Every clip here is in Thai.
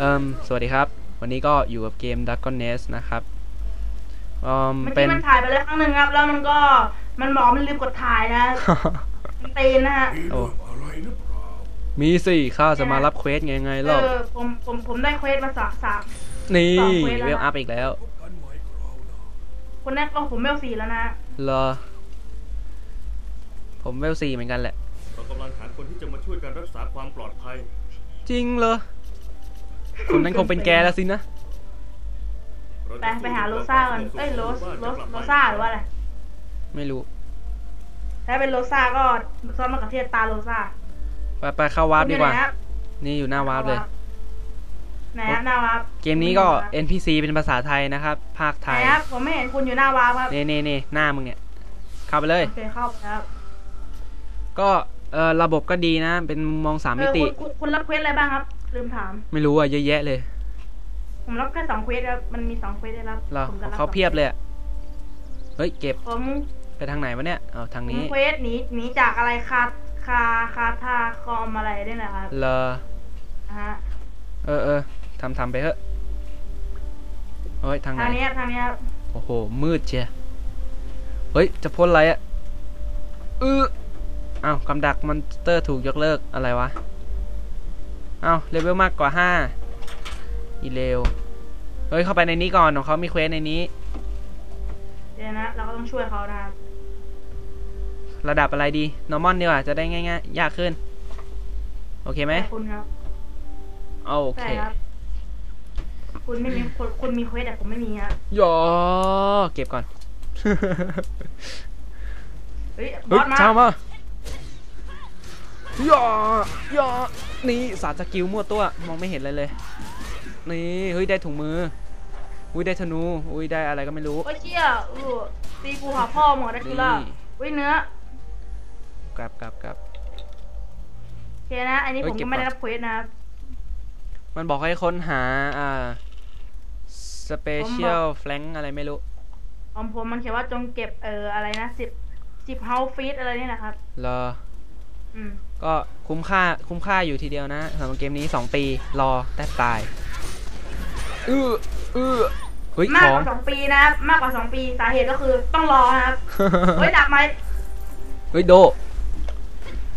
เอิมสวัสดีครับ วันนี้ก็อยู่กับเกม Dragon Nest นะครับเอิมเมื่อเป็กี้นมันถ่ายไปแล้วครั้งหนึ่งครับ แล้วมันก็มันบอกมันลืมกดถ่ายนะ มันตีนนะฮะโอ้มีสิข้าจะมารับเควสไงไงเอเล่าอผมผมผมได้เควสมาสามสาม นี่สองเควสแล้วนะ เวลอัพอีกแล้วคนแรกก็ผมเวลสี่แล้วนะเหรอ ผมเวลสี่เหมือนกันแหละ เรากำลังหาคนที่จะมาช่วยการรักษาความปลอดภัย จริงเหรอ คนนั้นคงเป็นแกแล้วสินะเรไปจะสู้ไปหาโรซ่ากันเอ้ยโรสโรสโรซ่าหรือว่าอะไร ไม่รู้ ถ้าเป็นโรซ่าก็ซอสมะเขือเทศตาโรซ่า ไปไปเข้าวาร์ปดีกว่าคุณอยู่ไหนครับนี่อยู่หน้าวาร์ปเลย ไหนครับหน้าวาร์ป เกมนี้ก็ NPC เป็นภาษาไทยนะครับ ภาคไทไหนยครับผมไม่เห็นคุณอยู่หน้าวาร์ปครับนี่นี่นี่หน้ามึงเนี่ย เข้าไปเลยโอเคเข้าไปครับ ก็เออระบบก็ดีนะ เป็นมุมมองสามมิติเออคุณคุณคุณรับเควสอะไรบ้างครับ ลืมถาม ไม่รู้อะเยอะแยะเลย ผมรับแค่สองเควสครับมันมีสองเควสได้รับเราผมจะรับเขาเพียบเลยอะเฮ้ยเก็บผมไปทางไหนวะเนี่ยเอาทางผมนี้เควสหนีหนีจากอะไรคาคาคาทาคอมอะไรด้วยนะครับเลอนะฮะเออเออทำทำไปเถอะเฮ้ยทางไหนทางนี้ครับทางนี้ครับโอ้โหมืดเชียเฮ้ยจะพ่นอะไรอะเอออ้าวกำดักมอนสเตอร์ถูกยกเลิกอะไรวะ อ้าวเลเวลมากกว่าห้าอีเลวเฮ้ยเข้าไปในนี้ก่อนของเขามีเควสในนี้ เดี๋ยวนะเราก็ต้องช่วยเขานะครับระดับอะไรดี normal ดีกว่าจะได้ง่ายๆยากขึ้น โอเคไหมขอบคุณครับโอเคใช่ครับ คุณไม่มีคุณคุณมีเควสแต่ผมไม่มีครับยอเก็บก่อน เฮ้ยบเฮ้อยสมาชาวมา ยอยอนี่สาดสกิลมั่วตัวมองไม่เห็นเลยเลย นี่เฮ้ยได้ถุงมือ อุ้ยได้ธนู อุ้ยได้อะไรก็ไม่รู้โอ้ยเชี่ยอู้ตีกูหาพ่อหมดได้คือล่ะนี่อุ้ยเนื้อกลับกลับกลับโอเคนะ อันนี้เฮ้ผยมเก็บก็ไม่ได้ก่อนรับเควสนะครับมันบอกให้ค้นหาอ่า special flank อะไรไม่รู้ของผมมันเขียนว่าจงเก็บเอ่ออะไรนะสิบสิบเฮาฟีตอะไรเนี่ยนะครับรออืม ก็คุ้มค่าคุ้มค่าอยู่ทีเดียวนะสำหรับเกมนี้ 2 ปีรอแทบตายเออเออเฮ้ยมากขกองว่าสองปีนะครับมากกว่าสองปีสาเหตุก็คือต้องรอนะครับเฮ้ยดับไหมเฮ้ยโด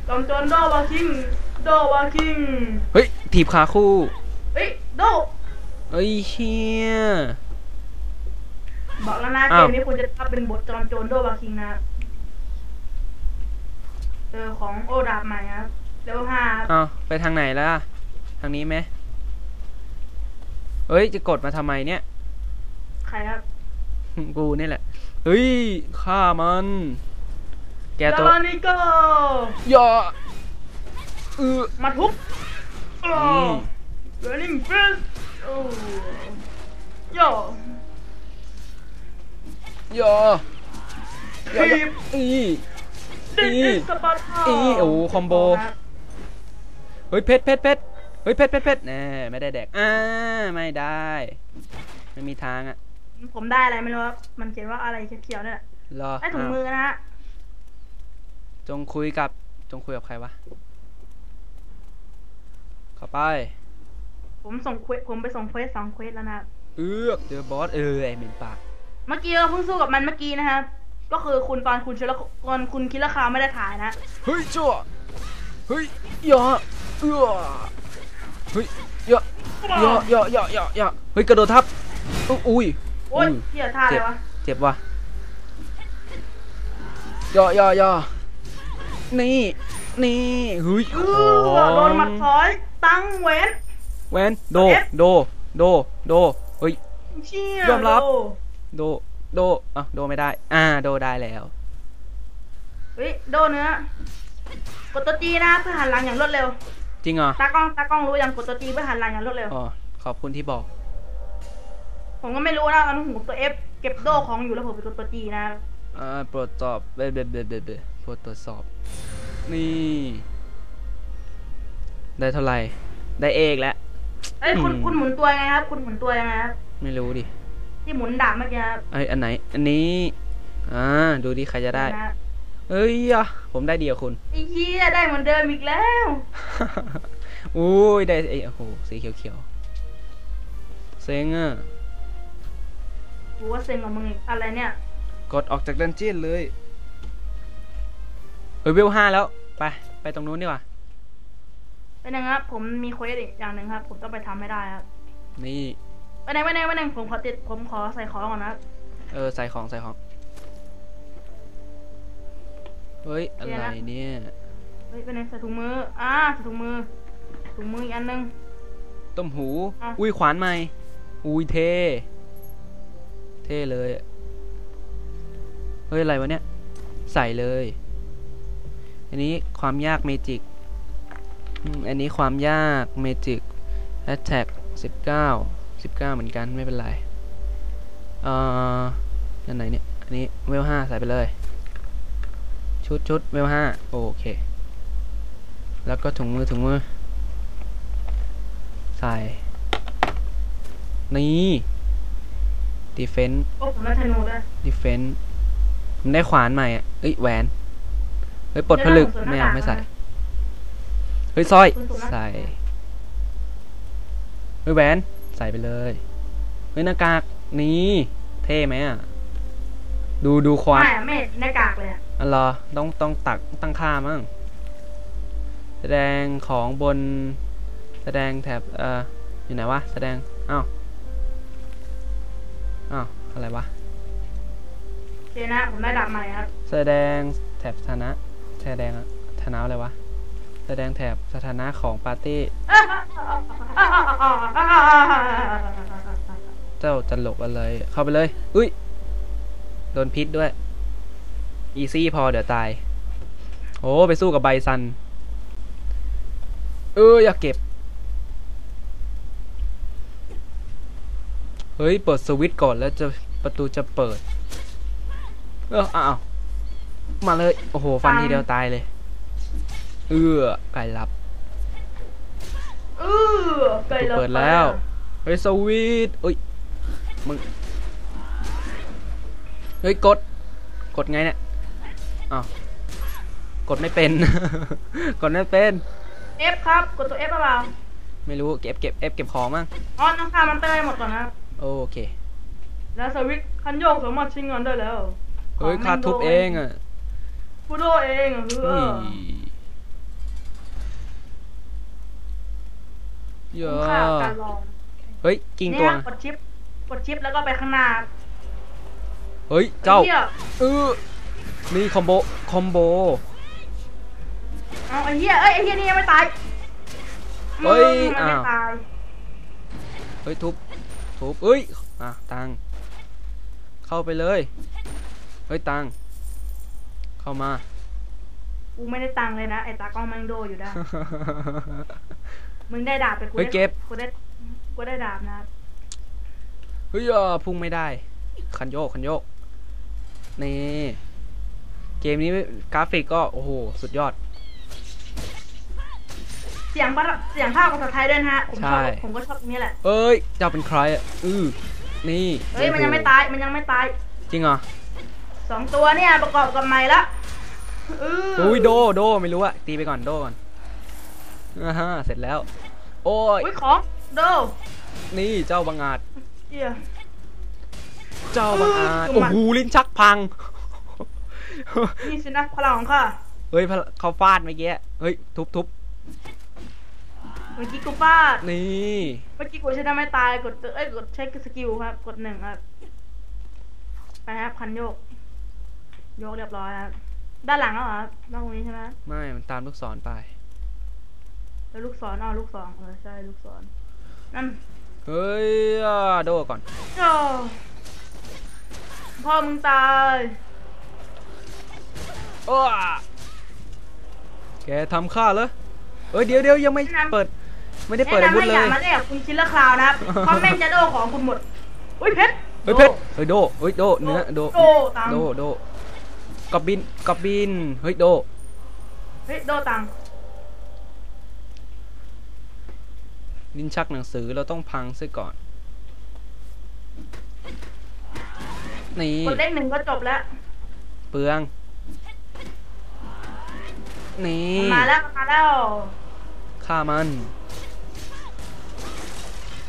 จอมโจนโดวาคิงโดวาคิงเฮ้ยถีบขาคู่เฮ้ยโดเอ้ยเชี่ยบอกแล้วนะอ้าเกวมนี้คุณจะรับเป็นบทจอมโจนโดวาคิงนะครับ เออของโอดาบใหม่ครับเลเวลห้าครับอ้าวไปทางไหนล่ะ ทางนี้ไหมเฮ้ย จะกดมาทำไมเนี่ย ใครครับกูนี่แหละ เฮ้ยฆ่ามัน แกตัวแล้วนี่ก็อย่าเออ มาทุบโอ้นี่ running fist โอ้โย่อย่าอย่าทีบอีดิอีสปาร์ ตาอีโอ้โหคอมโบเฮ้ยเพชรเพชรเพชรเฮ้ยเพชรเพชรเพชรแน่ไม่ได้แดกอ่าไม่ได้ไม่มีทางอะผมได้อะไรไม่รู้ครับมันเขียนว่าอะไรเขียวๆเนี่ยรอได้ถุงอ้าวมือนะฮะจงคุยกับจงคุยกับใครวะเข้าไป ผมส่งเควสผมไปส่งเควสสองเควสแล้วนะครับเอือกเจอบอสเออไอเหม็นปากเมื่อกี้เราเพิ่งสู้กับมันเมื่อกี้นะครับ ก็คือคุณตอนคุณชิลตอนคุณคิดราคาไม่ได้ถ่ายนะ เฮ้ยจ้วเฮ้ยอย่าเอือเฮ้ยอย่าอย่าอย่าอย่าอย่าอย่าเฮ้ยกระโดดทับ อุ๊ยอุ้ยโอ้ยอุ้ยเหี้ยท่าอะไรวะ เจ็บว่ะอย่าอย่าอย่านี่ นี่เฮ้ยเอขอองโดนหมัดซอยตั้งเว้นแวนโดเอฟโด โด โด เฮ้ยเชี่ยยอมรับโโด โดอะโดไม่ได้ อ่า โดได้แล้ว เฮ้ย โดเนื้อกดตัวจีนะเพื่อหันหลังอย่างรวดเร็ว จริงเหรอ ตากล้องตากล้องรู้ยังกดตัวจีเพื่อหันหลังอย่างรวดเร็ว อ๋อ ขอบคุณที่บอก ผมก็ไม่รู้นะตอนนั้นผมกดตัว F เก็บโดของอยู่แล้วผมไปกดตัวจีนะอ่าโปรดตอบเบเบเบเบเบโปรดตรวจสอบ นี่ ได้เท่าไหร่ ได้เอกแล้วเอ้ยคุณอืมคุณหมุนตัวยังไงครับ คุณหมุนตัวยังไงครับ ไม่รู้ดิ ที่หมุนดาบเมื่อกี้ครับไอยอันไหน อันนี้ อ่า ดูดิใครจะได้ นะเอ้ยอะผมได้เดียวคุณ ไอ้เหี้ยได้เหมือนเดิมอีกแล้ว อุ้ยได้ไอ้โอ้โหสีเขียวเซ็งอะ กูว่าเซ็งกับมึงอีกอะไรเนี่ย กดออกจากดันเจียนเลย เฮ้ยเวลห้าแล้ว ไป ไปตรงนู้นดีกว่า เป็นยังครับผมมีเควสอีกอย่างหนึ่งครับ ผมต้องไปทำให้ได้ครับ นี่ ไปไหนไปไหนไปไหนผมขอติดผมขอใส่ของก่อนนะครับเออใส่ของใส่ของ เฮ้ย อะไรเนี่ย เฮ้ยไปไหนใส่ถุงมืออ่าใส่ถุงมือ ถุงมืออีกอันหนึง ต้มหูอะอุ้ยขวานใหม่ อุ้ยเท่ เท่เลยอะเฮ้ยอะไรวะเนี่ย ใส่เลย อันนี้ความยากเมจิกอืมอันนี้ความยากเมจิกแอตแทกสิบเก้า สิบเก้าเหมือนกันไม่เป็นไร เอ่ออันไหนเนี่ย อันนี้เวลห้าใส่ไปเลย ชุดชุดเวลห้าโอเค แล้วก็ถุงมือถุงมือ ใส่ นี่ดีเฟนโอ้ผมได้ธนูด้วยดีเฟนต์มันได้ขวานใหม่อะเอ้ยแหวน เฮ้ยปลดผลึกไม่เอาไม่ใส่ เฮ้ยสร้อย ใส่ เฮ้ยแหวน ใส่ไปเลยเฮ้ยหน้ากากนี่เท่ไหมอะ ดูดูควานไม่อะไม่เห็นหน้ากากเลยอะอ๋อเหรอต้องต้องตักตั้งค่ามั้งแสดงของบน แสดงแถบเอ่ออยู่ไหนวะแสดงอ้าวอ้าวอะไรวะเดี๋ยวนะผมได้ดาบใหม่ครับ แสดงแถบสถานะแสดงฐานะอะไรวะ แสดงแถบสถานะของปาร์ตี้ เจ้าจะหลบอะไร เข้าไปเลย อุ้ย โดนพิษด้วย อีซี่พอเดี๋ยวตาย โอ้ ไปสู้กับไบซัน เออ อยากเก็บ เฮ้ย เปิดสวิตช์ก่อนแล้วจะประตูจะเปิด เอออ้าวมาเลย โอ้โห ฟันทีเดียวตายเลย เอื้อไก่ลับเออเปิดเปิดแล้วเฮ้ยสวีทอุ้ยมึงเฮ้ยกด กดไงเนี่ยอ้าวกดไม่เป็น กดไม่เป็นเอฟครับ กดตัวเอฟเปล่าไม่รู้เก็บเก็บเอฟเก็บของมั้งอ๋อต้องฆ่ามันเตอร์ให้หมดก่อนนะโอเค แล้วสวิตช์คันโยกสามารถใช้งานได้แล้วเฮ้ยคาทุบเองอะพูดโดเองอะเออุ้ เยคุ้อมค่ากับการลองเฮ้ยกิ่งเนี่ตัวยกดชิปกดชิปแล้วก็ไปข้างหน้าเฮ้ย เจ้าไอ้หี้ยเออนี่คอมโบ คอมโบ เอาไอ้เหี้ยเอ้ยไอ้เหี้ยนี่ยังไม่ตายเฮ้ยมึงมันไม่อ้าว ตายเฮ้ยทุบ ทุบเอ้ย อะ ตัง เข้าไปเลย เฮ้ย ตัง เข้ามา กูไม่ได้ตังค์เลยนะไอ้ตากล้องแมังโดอยู่ได้ มึงได้ดาบไปกูเฮ้ยได้เก็บ กูได้กูได้ดาบนะเฮ้ยอะพุ่งไม่ได้ คันโยกคันโยก นี่ เกมนี้กราฟิกก็ โอ้โห สุดยอด เสียงภาษาเสียงภาคภาษาไทยด้วยนะฮะผมชอบใช่ ผมก็ชอบตรงนี้แหละเอ้ยเจ้าเป็นใครอะอือนี่เฮ้ยมันยังไม่ตายมันยังไม่ตายจริงเหรอสองตัวเนี่ยประกอบกับไม้ละเอออุ้ยโดโดไม่รู้อะตีไปก่อนโดก่อน อ่าฮะเสร็จแล้ว โอ้ยอุ้ยของโดนี่เจ้าบังอาจเหี้ย เจ้าบังอาจอืมโอ้โหลิ้นชักพัง นี่สินะพลังของข้าเฮ้ยพะเขาฟาดเมื่อกี้เฮ้ยทุบทุบเมื่อกี้กูฟาดนี่เมื่อกี้กูใช้ได้ไม่ตายกดเอ้ยกดใช้สกิลครับกดหนึ่งครับไปครับคันโยก โยกเรียบร้อยครับด้านหลังแล้วเหรอครับด้านตรงนี้ใช่ไหมไม่มันตามลูกศรไป แล้วลูกศรอ๋อลูกศรเออใช่ลูกศรนั่นเฮ้ยอะโดก่อนโอ้พ่อมึงตายอ้าแกทำข้าเหรอเอ้ยเดี๋ยวเดี๋ยวยังไม่เปิด ไม่ได้เปิดอาแนะนำวุธให้เลอย่ายมาเล่นกับคุณคิลเลอร์คลาวนะครับเพราะแม่งจะโดของคุณหมดอุ้ยเพชรเฮ้ยเพชรเฮ้ยโดเฮ้ยโดเนื้อโดโดตามโดโดกอบบินกอบบินเฮ้ยโดเฮ้ยโดตัง ลิ้นชักหนังสือเราต้องพังซะก่อน นี่กดเลขหนึ่งก็จบแล้ว เปลือง นี่มาแล้วมาแล้วฆ่ามัน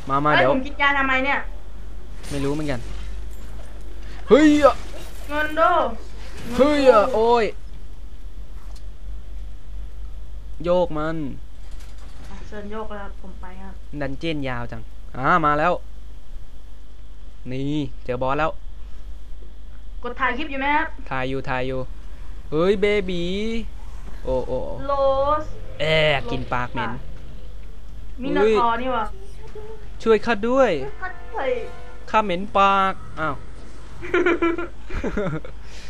มามาเฮ้ยเดี๋ยวผมกินยาทำไมเนี่ย ไม่รู้เหมือนกัน เฮ้ยอะเงินโดเฮ้ยอะโอ้ย โยกมันอะเชิญโยกเลยครับผมไปครับ ดันเจียนยาวจัง อ่า มาแล้ว นี่ เจอบอสแล้ว กดถ่ายคลิปอยู่ไหมครับ ถ่ายอยู่ ถ่ายอยู่ เฮ้ย เบบีโอ้โอ้โอ้โลสแอบกินปากเหม็น มินาคอร์นี่วะช่วยข้าด้วยเฮ้ยข้าเหม็นปาก อ้าว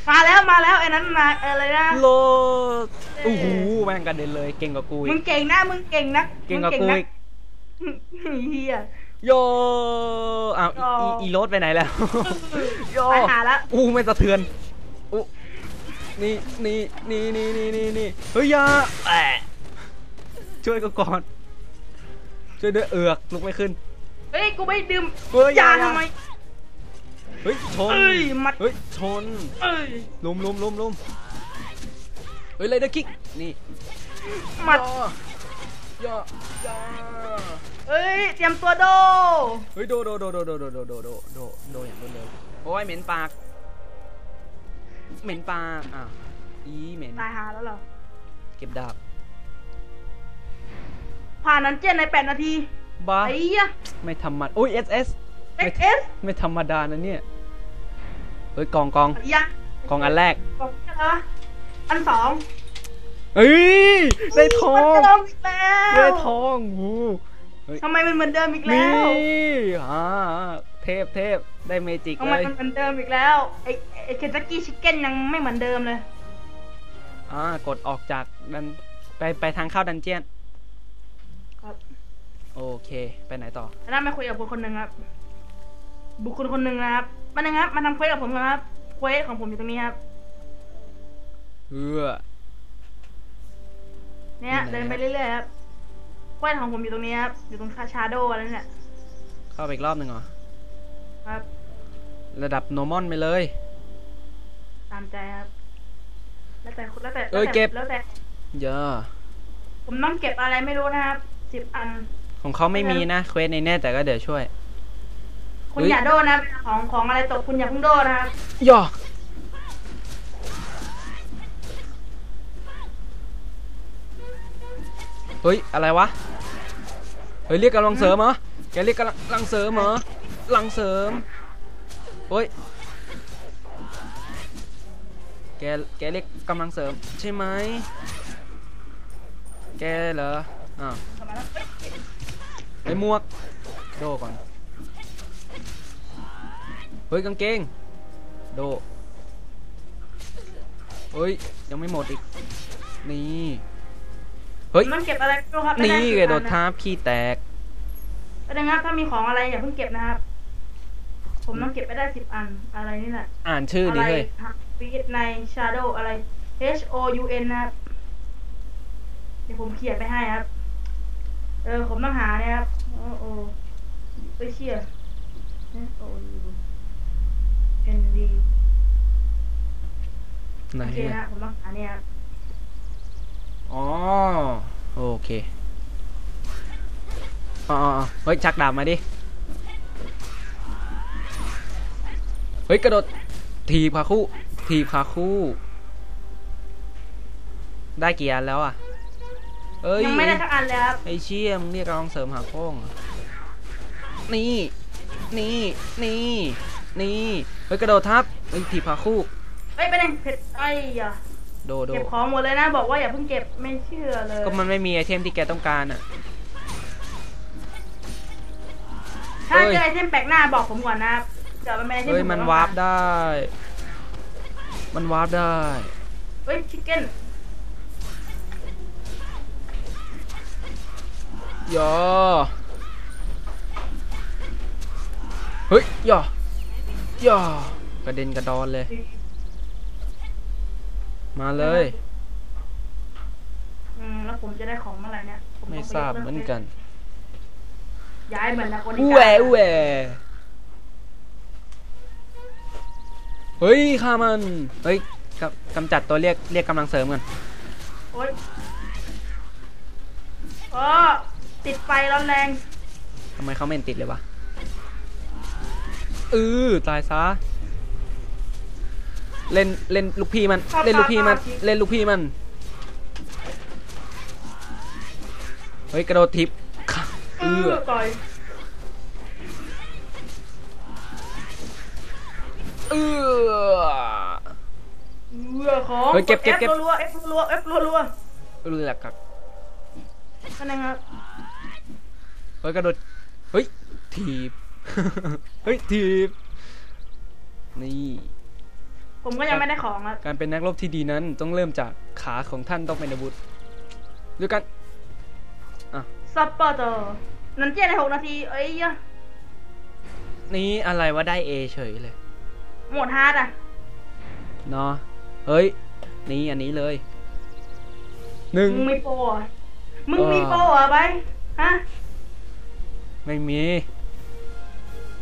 มาแล้วมาแล้วไอ้นั้นมาอะไรนะโลดโอ้โหแม่งกระเด็นเลย เก่งกว่ากูอีมึกงเก่งนะมึงเก่งนะเก่งกว่ามึกูนะอีก เฮียโยอ้าวอีอ๋ออีอีอีโรถไปไหนแล้ว โยไปหาละอู้ไม่สะเทือนอู้นี่นี่นี่นี่นี่นี่นี่เฮ้ยอยาแอะช่วยกูก่อน ช่วยด้วยเอือกลุกไม่ขึ้น เฮ้ย กูไม่ดื่มเฮ้ยอย่ายาอย่าทำไม เฮ้ยชนเอ้ยมัด เฮ้ยชนเอ้ยลุมลุมลุมลุมเฮ้ยเลยเดอร์คิกนี่ มัด ย่อย่อเอ้ย เตรียมตัวโด เฮ้ยโดโดโดโดโดโดโดโดโดโดโดอย่างรวดเร็วโอ้ยเหม็นปาก เหม็นปากอ้าวอีเหม็นตายหาแล้วเหรอ เก็บดาบผ่านนั้นเจนในแปดนาทีบ้าไอ้เหี้ยไม่ธรรมดาโอ้ยเอสเอสเอ็กเอสไม่ธรรมดานะเนี่ยเฮ้ยกองกองยังกองอันแรกกล่องอะไรวะอันสอง เอ้ยได้ทอง มันเดิมอีกแล้วได้ทองหูเฮ้ยทำไมมันเหมือนเดิมอีกนี่แล้วอ่าเทพเทพได้เมจิกทำเลไมยมันเหมือนเดิมอีกแล้ว ไอ้ไอ้เคนตักกี้ชิคเก้นยังไม่เหมือนเดิมเลย อ่ากดออกจากดันไปไปทางเข้าดันเจียน ครับ โอเค ไปไหนต่อแล้วนั่นมาคุยกับบุคคลหนึ่งครับ บุคคลคนหนึ่งนะครับมาหนึ่งครับ มาทำเควสกับผมนะครับ เควสของผมอยู่ตรงนี้ครับ เออ เนี่ยอยู่ไหนเดินไปครับเรื่อยๆครับเควสของผมอยู่ตรงนี้ครับ อยู่ตรงคาชาโดอะไรนี่แหละเข้าไปอีกรอบหนึ่งเหรอ ครับ ระดับโนมอนไปเลย ตามใจครับ แล้วแต่คุณแล้วแต่เอ้ยแล้วแต่เก็บ แล้วแต่ เยอะ ผมต้องเก็บอะไรไม่รู้นะครับสิบอัน ของเขาไม่มีนะเควสในแน่แต่ก็เดี๋ยวช่วย คุณเฮ้ย อย่าโดนนะของของอะไรตกคุณอย่าเพิ่งโดนนะครับ ย่อ เฮ้ย อะไรวะ เฮ้ย เรียกกำลังเสริมเหรอ แกเรียกกำลังเสริมเหรอกำลังเสริม เฮ้ย แก แกเรียกกำลังเสริม ใช่ไหม แกเหรอ อ้าวไอ้มวก โดก่อน เฮ้ยกางเกง โดเฮ้ย ยังไม่หมดอีก นี่ เฮ้ย มันเก็บอะไรไม่รู้ครับนี่ม่ไงด้โดสิดบอัทับขี้แตกแสดงว่าถ้ามีของอะไรอย่าเพิ่งเก็บนะครับ ผมต้องเก็บไปได้สิบอันอะไรนี่แหละ อ่านชื่ออะดิไรเฮ้ยฟีดใน shadow อะไร H O U N นะครับ เดี๋ยวผมเขียนไปให้ครับ เออ ผมต้องหาเนี่ยครับ โอ้โอ้ไปเชีย H O U N D ไหนโอเคอะนะผมต้องหาเนี่ยครับ อ๋อโอเคอ๋ออ๋อเฮ้ยชักดาบมาดิ เฮ้ยกระโดดทีบขาคู่ ทีบขาคู่ ได้กี่อันแล้วอะ เอ้ยยังไม่ได้สักอันเลยครับไอ้เชี่ยมึงเรียกกำลังเสริมหาพ่องเหรอนี่ นี่ นี่ นี่ เฮ้ยกระโดดทับเฮ้ยถีบขาคู่เอ้ยไปเลยเผ็ดไอ้ยะ โดโด เก็บของหมดเลยนะ บอกว่าอย่าเพิ่งเก็บไม่เชื่อเลยก็มันไม่มีไอเทมที่แกต้องการอะ ถ้าเอ้ยเจอไอเทมแปลกหน้าบอกผมก่อนนะครับเดี๋ยวมันเป็นไอเทมเฮ้ยที่ผมันต้องวาร์ปกได้ มันวาร์ปได้ เฮ้ยชิคเก้นย่อเฮ้ยย่อย่อกระเด็นกระดอนเลย มาเลย อืมแล้วผมจะได้ของเมื่อไหร่เนี่ยผไม่ต้องปทราบเหมือนกัน ย้ายเหมือนนะคนอู้แหวอู้แหวเฮ้ยฆ่ามัน เฮ้ยกำกำจัดตัวเรียกเรียกกำลังเสริมกันโอ๊ยโอ้ติดไฟร้อนแรงกไมเขาไม่เห็นติดเลยวะเออตายซะ เล่นเล่นลูกพี่มัน เล่นลูกพี่มันเล่นลูกพี่มัน เฮ้ยกระโดดทิปเออต่อยเออเบื่อของเฮ้ยเก็บเก็บเก็บ F รัวๆ F รัวๆ F รัวเรือกับๆนั่นนะครับเฮ้ยกระโดดเฮ้ยทีบเฮ้ยทีบนี่ ผมก็ยังไม่ได้ของครับ การเป็นนักรบที่ดีนั้นต้องเริ่มจากขาของท่านต้องเป็นอาวุธด้วยกันซัปเปอร์เตอร์นั่นเจ็ดในหกนาทีเอ้ยยะนี่อะไรว่าได้เอเฉยเลย หมดฮาร์ดอะเนาะเฮ้ย นี่อันนี้เลยหนึ่งมึงมีโปรเหรอมึงเออมีโปรเหรอไปฮะไม่มี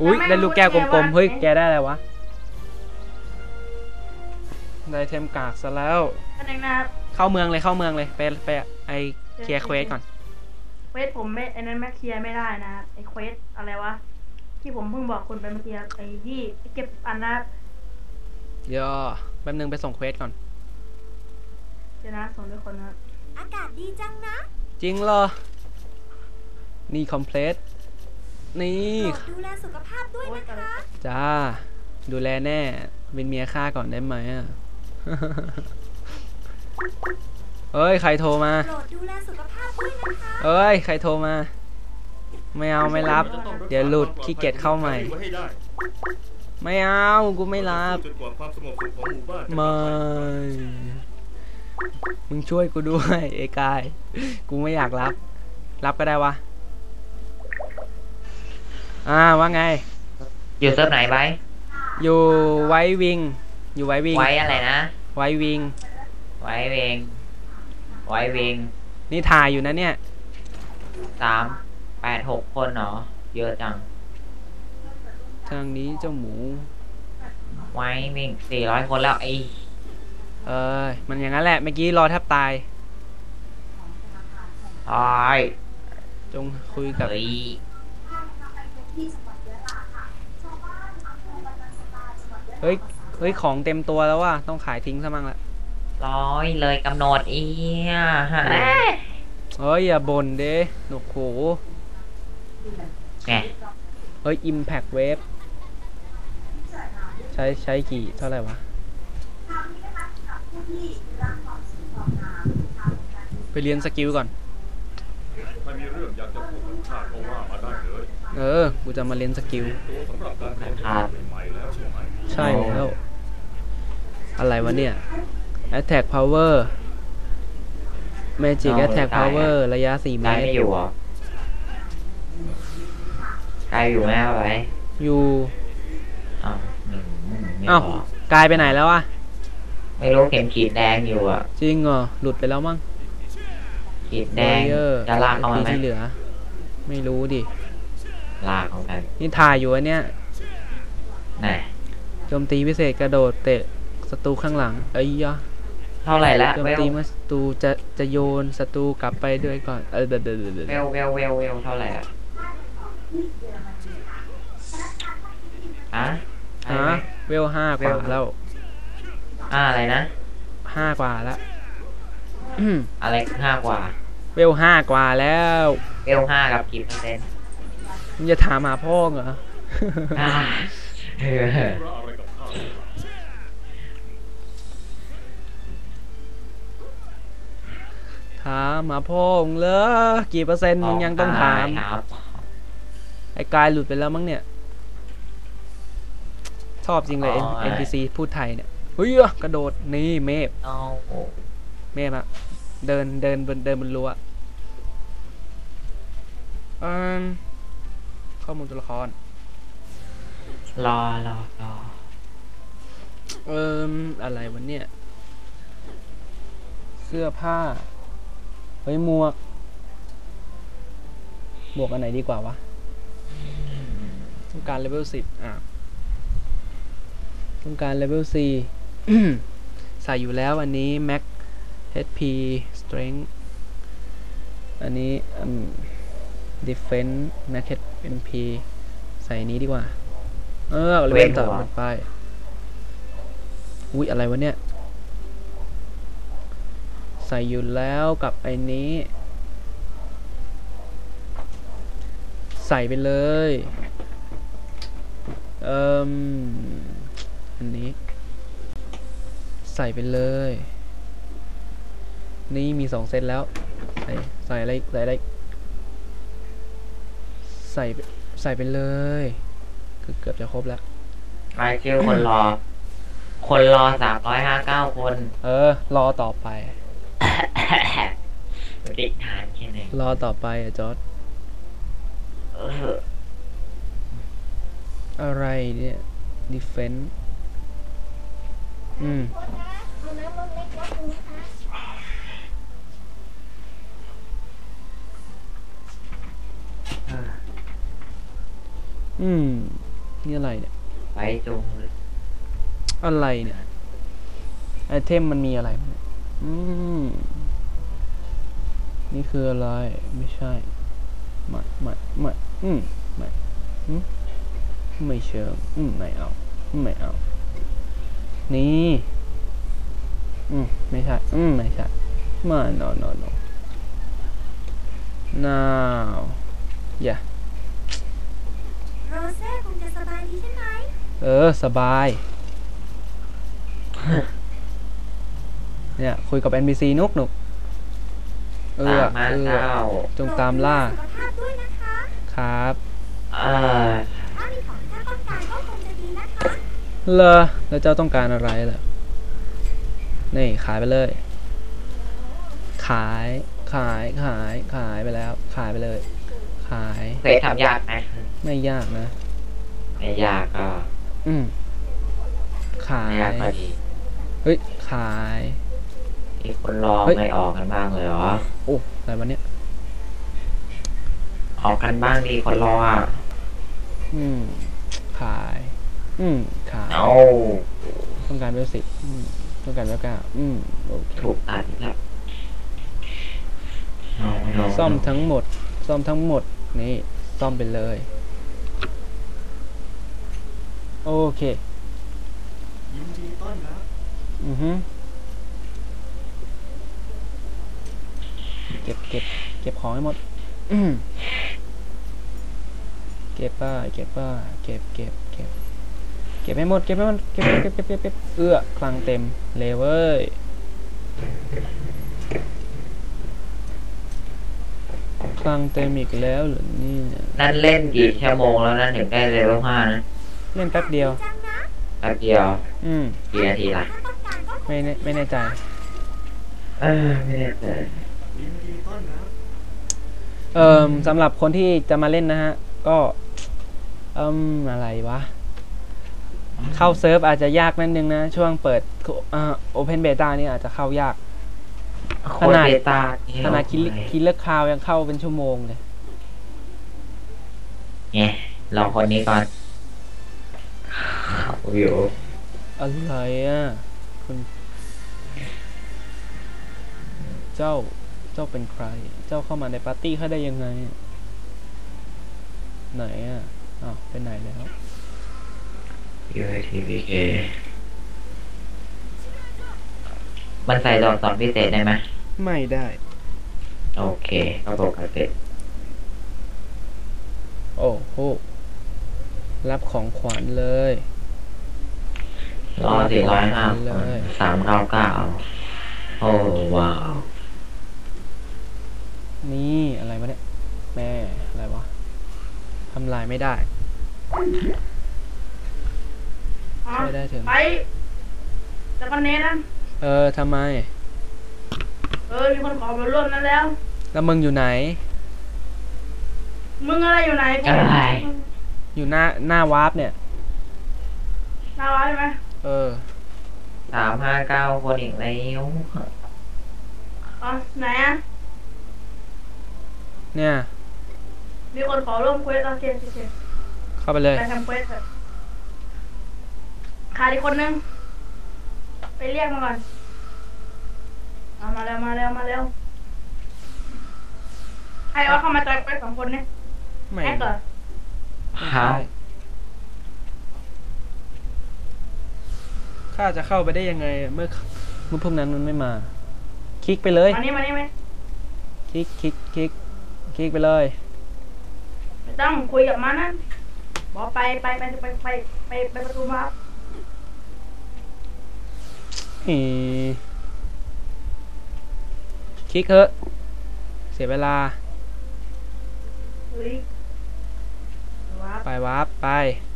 อุ้ยแล้วแม่งได้ลูกแก้วกรู้ได้ไงลมวะๆเฮ้ย แกได้อะไรวะ ได้เทมกากซะแล้วอันนึงนะครับเข้าเมืองเลยเข้าเมืองเลยไปไปไอเคลียร์เควสก่อนเควสผมไม่ไอ้นั้นแม่เคลียร์ไม่ได้นะครับไอ้เควสอะไรวะที่ผมเพิ่งบอกคุณไปเมื่อกี้ครับไอ้ที่เก็บอันนะครับเดี๋ยวแป๊บนึงไปส่งเควสก่อนเดี๋ยวนะส่งด้วยคนนะครับอากาศดีจังนะจริงเหรอนี่คอมเพลตนี่โปรดดูแลสุขภาพด้วยนะคะ จ้า ดูแลแน่ เป็นเมียข้าก่อนได้ไหมอะ เฮ้ย ใครโทรมา โปรดดูแลสุขภาพด้วยนะคะ เอ้ย ใครโทรมา ไม่เอาไม่รับจะต้องรักษาเดี๋ยวหลุดขี้เกียจเข้าใหม่ไว้ให้ได้ไม่เอา กูไม่รับ จนกว่าความสงบสุขของหมู่บ้านจะกลับไม่ มึงช่วยกูด้วยเอกาย กูไม่อยากรับ รับก็ได้วะ อ่าว่าไง อยู่เซิร์ฟไหนไว้ อยู่ไว้วิง อยู่ไว้วิงไว้อะไรนะ ไว้วิง ไว้เวง ไว้เวง นี่ถ่ายอยู่นะเนี่ยสามแปดหกคนเนาะเยอะจัง ทางนี้เจ้าหมู ไว้เวงสี่ร้อยคนแล้วไอ้เอ้ยมันอย่างนั้นแหละ เมื่อกี้รอแทบตายตายจงคุยกับเฮ้ยเฮ้ยเฮ้ยของเต็มตัวแล้วว่ะต้องขายทิ้งซะมั่งละร้อยเลยกำหนดเอียฮะเฮ้ยอย่าบ่นเด้หนวกหูไงเฮ้ย Impact Wave ใช้ใช้กี่เท่าไหร่วะ ไปเรียนสกิลก่อน ถ้ามีเรื่องอยากจะพูดกับข้าก็ว่ามาได้เลยเออ กูจะมาเรียนสกิล ตัวสำหรับการเรียนรู้ใหม่ๆแล้วใช่ไหม ใช่แล้ว อะไรวะเนี่ย Attack Power Magic Attack Power ระยะ 4 เมได้ตร ไม่อยู่เหรอได้อยู่ไหมเอาไว้อยู่ อ้าวอืมไม่อ้าวพอกลายไปไหนแล้วอะไม่รู้เข็มขีดแดงอยู่อะ จริงเหรอ หลุดไปแล้วมั้ง ขีดแดง Warrior จะลากเข้ามาไหมที่เหลือ ไม่รู้ดิ ลากเข้าไปนี่ถ่ายอยู่อันเนี้ย ไหน โจมตีพิเศษกระโดดเตะ ศัตรูข้างหลังเอ้ยยะเท่าไหร่ละโจมเวลตีเมื่อศัตรูจะจะโยนศัตรูกลับไปด้วยก่อนเออเดยวเดยวเดยวเดยวเวลเวลเวลเวลเท่าไหร่อะอะอะไรฮะไหมเวลห้ากว่าแล้ว อ่าอะไรนะห้ากว่าแล้วอืมอะไรห้ากว่า เวลห้ากว่าแล้ว เวลห้ากับกี่เปอร์เซ็นต์มึงจะถามหาพ่อเหรอ ถามหาพ่อมึงเหรอกี่เปอร์เซ็นต์มึงยังต้องถาม ครับไอ้กายหลุดไปแล้วมั้งเนี่ย ชอบจริงเลย NPC พูดไทยเนี่ยเฮ้ยกระโดดนี่เมฟเอาเมฟอะเดินเดินบนเดินบนรั้วอืมข้อมูลตัวละคร รอรอรอเอิมอะไรวะเนี่ย เสื้อผ้า เฮ้ยหมวกหมวกอันไหนดีกว่าวะต้องการเลเวลสิบอะต้องการเลเวลสี่ใส่อยู่แล้วอันนี้ Mac HP Strength อันนี้อืม defense market mp ใส่นี้ดีกว่า เออเลเวลต่อมันไป อุ้ยอะไรวะเนี่ยใส่อยู่แล้วกับไอ้นี้ ใส่ไปเลยเอ่มอันนี้ ใส่ไปเลย นี่มีสองเซตแล้ว ใส่ใส่อะไรอีกใส่อะไรอีกใส่ไปใส่ไปเลยคือเกือบจะครบแล้วรายชื่อคนรอ คนรอสามร้อยห้าเก้าคน เออ รอต่อไป ติดทานแค่ไหนรอต่อไปอะจอร์ดเอออะไรเนี่ย defense อืมอืม นี่อะไรเนี่ย ไปจุงเลย อะไรเนี่ย ไอเทมมันมีอะไรบ้างเนี่ยอืม นี่คืออะไร ไม่ใช่ไม่ไม่ไม่อืมไม่อืมไม่เชิงอืมไม่เอาไม่เอา นี่ อืมไม่ใช่ อืมไม่ใช่ไม่ no no no now yeah โรเซ่คงจะสบายดีใช่ไหม เออ สบาย เนี่ย คุยกับ NPC นุกนุก เออสามห้าเออเก้าจงตามล่าสุขภาพด้วยนะคะครับเออถ้ามีของท่านต้องการก็คงจะดีนะคะเลอแล้วเจ้าต้องการอะไรเหรอนี่ขายไปเลย ขายขายขายขายไปแล้ว ขายไปเลย ขายเคยทำยากไหมไม่ยากนะ ไม่ยากก็ อืมขายไม่ยากก็ดีเฮ้ยขาย มีคนรอเฮ้ย ไม่ออกกันบ้างเลยเหรอ โอ้อะไรวะเนี่ยออกกันบ้างดีคนรออะ อืม ขาย อืม ขาย เอาต้องการเวลสิบอืมต้องการเวลเก้าอืมโอเคถูกตัดอีกแล้วเอาเอาซ่อมทั้งหมด ซ่อมทั้งหมด นี่ ซ่อมไปเลย โอเค ยินดีต้อนรับอือฮึ เก็บเก็บเก็บของให้หมดอืมเก็บป้าเก็บป้าเก็บเก็บเก็บเก็บให้หมดเก็บให้หมดเก็บเก็บเก็บเก็บเก็บเอื้อคลังเต็มเลยเว้ยคลังเต็มอีกแล้วเหรอเนี่ยนั่นเล่นกี่ชั่วโมงแล้วนั่นถึงได้เลเวลห้านะเล่นแป๊บเดียวจังนะแป๊บเดียว อืมกี่นาทีละท่านต้องการก็คงไม่แน่ไม่แน่ใจเออไม่แน่ใจยินดีต้อนรับ เอ่อสำหรับคนที่จะมาเล่นนะฮะ ก็เอ่มอะไรวะ เข้าเซิร์ฟอาจจะยากนิดนึงนะ ช่วงเปิดเอ่อโอเพนเบต้านี่อาจจะเข้ายากโคขนาดเบต้าขนาดคิลคิลเลอร์คาวยังเข้าเป็นชั่วโมงเลยไงลองคนนี้ก่อนวิวอะไรอะคุณ เจ้า เจ้าเป็นใคร เจ้าเข้ามาในปาร์ตี้เขาได้ยังไง ไหนอะอ้าวไปไหนแล้วยูไอทีพีเคมันใส่ดอกสอนพิเศษได้ไหมไม่ได้ โอเคก็ปกติโอ้โห รับของขวัญเลยรอสี่ร้อยห้าเลยสามเก้าเก้าโอ้ว้าว นี่อะไรวะเนี่ย แม่อะไรวะทำลายไม่ได้อ๋อช่วยได้เถอะไปแล้วก็เน้นนะเออทำไม เออ มีคนขอมาร่วมนั้นแล้ว แล้วมึงอยู่ไหน มึงอะไรอยู่ไหนกูอะไรอยู่หน้าหน้าวาร์ปเนี่ย หน้าร้านใช่ไหมเออสามห้าเก้าคนอีกแล้วอ๋อไหนอะ เนี่ยมีคนขอร่วมเควสโอเคโอเคเข้าไปเลยไปทำเควสเถอะขาดอีกคนนึง ไปเรียกมาก่อนเอามาแล้วมาแล้วมาแล้วใครเอาเข้ามาจอยไปสองคนเนี่ยไม่แอคเหรอไม่ครัใช่บข้าจะเข้าไปได้ยังไง เมื่อเมื่อพวกนั้นมันไม่มา คลิกไปเลยมานี่มานี่ไหมคลิกคลิกคลิก คลิกไปเลย ไม่ต้องคุยกับมันนะบอกไปไปไปไปไปไปไปประตูมาครับอีคลิกเถอะ เสียเวลา เฮ้ยว้าบไปวาร์ปไป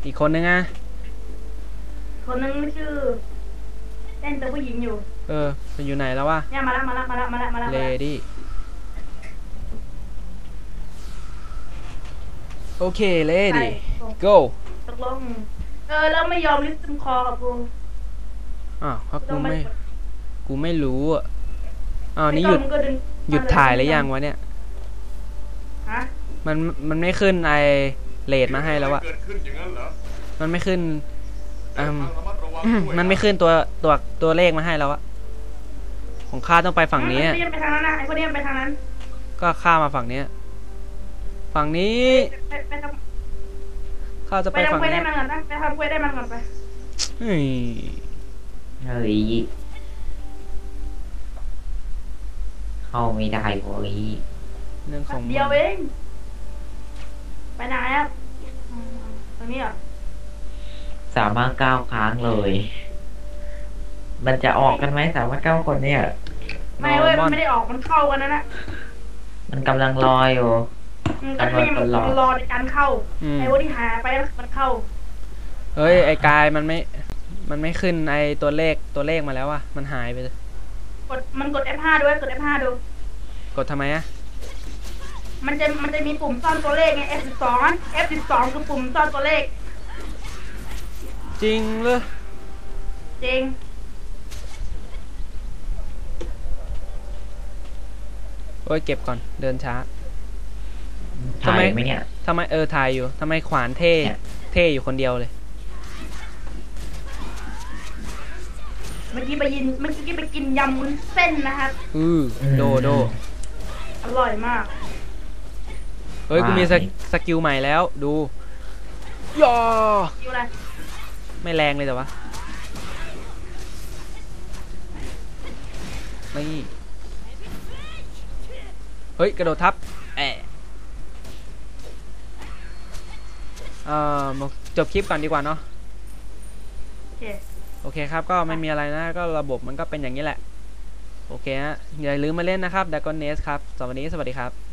อีกคนนึงอะ คนนึงชื่อเต้นตัวผู้หญิงอยู่ เออมันอยู่ไหนแล้ววะเนี่ยมาละมาละมาละมาละมาละเลดี้ โอเคเลใช่ดี้ go ตกลงเออแล้วไม่ยอมลิสต์คอกับกูอ้าวเพราะต้กูองไม่ กูไม่รู้อะอ้าวไม่นี่หต้ยุองดมึงก็ดึงหยุดถ่ายหรือยังวะเนี่ย ฮะมัน มันไม่ขึ้นไอเลดมาให้แล้วอะเกิดขึ้นอย่างนั้นเหรอมันไม่ขึ้นแต่อืมทางระมัดระวังอืมด้วยะมันไม่ขึ้นตัวตัวตัวเลขมาให้แล้วอะของข้าต้องไปฝั่งนี้ ไอ้อะคนนี้ไปทางนั้นนะไอ้คนนี้ไปทางนั้น ก็ข้ามาฝั่งเนี้ย ฝั่งนี้ไปไปทำข้าจะไปไปฝั่งทำเควสได้นี้มันก่อนนะไปทำเควสได้มันก่อนไปเฮ้ยเฮ้ยเข้าไม่ได้เว้ยเรื่องของเดียวเอง ไปไหนอืมตรงนี้เหรอสามารถก้าวค้างเลย มันจะออกกันไหมสามารถก้าวคนเนี่ย ไม่เว้ยมันไม่ได้ออกมันเข้ากันนะนะมันกำลังลอยอยู่ อืมแต่ไม่มันมันรอในการเข้าอืม ไอ้วันที่หายไปแล้วมันเข้า เฮ้ยไอ้กายมันไม่ มันไม่ขึ้นไอ้ตัวเลขตัวเลขมาแล้วอะมันหายไปเลยกดมันกด F5 ด้วยกด F5 ดู กดทำไมอะมันจะมันจะมีปุ่มซ่อนตัวเลขไง F12 F12 คือปุ่มซ่อนตัวเลข จริงเลยจริง โอ้ยเก็บก่อนเดินช้าทำ ถ่าไมยไหมเนี่ยทำไมเออถ่ายอยู่ทำไมขวานเท่เนี่ยเท่อยู่คนเดียวเลย เมื่อกี้ไปยินเมื่อกี้ไปกินยำวุ้นเส้นนะครับ อือโดโด อร่อยมาก เฮ้ย กูมีสกสกิลใหม่แล้วดูยออยู่อะไร ไม่แรงเลยแต่ว่านี่ เฮ้ย กระโดดทับแอะ เอ่อมาจบคลิปก่อนดีกว่าเนาะโอเคโอเคครับก็ไม่มีอะไรนะก็ระบบมันก็เป็นอย่างนี้แหละ โอเคฮะอย่าลืมมาเล่นนะครับ d ด a g o n Nest ครับสำหรับวันนี้สวัสดีครับ